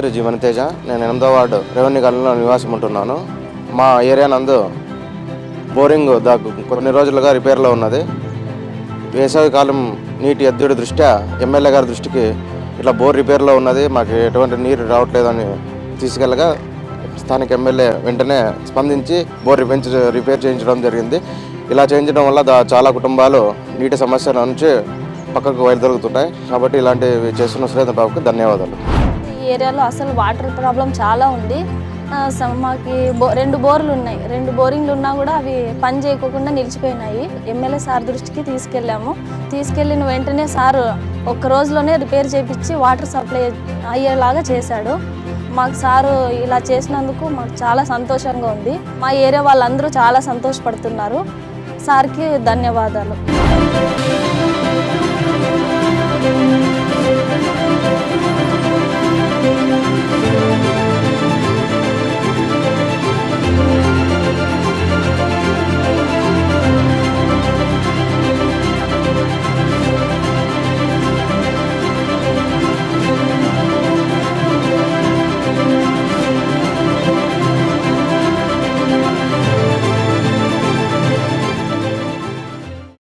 పేరు జీ తేజ. నేను ఎనిమిదో వార్డు రెవెన్యూ కాలనీలో నివాసం ఉంటున్నాను. మా ఏరియా నందు బోరింగ్ దాకు కొన్ని రోజులుగా రిపేర్లో ఉన్నది. వేసవి కాలం నీటి ఎద్దుడి దృష్ట్యా ఎమ్మెల్యే గారి దృష్టికి ఇట్లా బోర్ రిపేర్లో ఉన్నది. మాకు ఎటువంటి నీరు రావట్లేదని తీసుకెళ్ళగా స్థానిక ఎమ్మెల్యే వెంటనే స్పందించి బోర్ రిపేర్ రిపేర్ చేయించడం జరిగింది. ఇలా చేయించడం వల్ల దా- చాలా కుటుంబాలు నీటి సమస్య నుంచి పక్కకు వైదొలుగుతుంటాయి కాబట్టి ఇలాంటివి చేస్తున్న శ్రీధర్ బాబుకి ధన్యవాదాలు. ఏరియాలో అసలు వాటర్ ప్రాబ్లం చాలా ఉంది. మాకు స- మాకి బో రెండు బోర్లు ఉన్నాయి. రెండు బోరింగ్లు ఉన్నా కూడా అవి పని చేయకోకుండా నిలిచిపోయినాయి. ఎమ్మెల్యే సార్ దృష్టికి తీసుకెళ్ళాము. తీసుకెళ్ళిన వెంటనే సార్ ఒక్క రోజులోనే రిపేర్ చేయించి వాటర్ సప్లై అయ్యేలాగా చేశాడు. మాకు సారు ఇలా చేసినందుకు మాకు చాలా సంతోషంగా ఉంది. మా ఏరియా వాళ్ళందరూ చాలా సంతోషపడుతున్నారు. సార్కి ధన్యవాదాలు.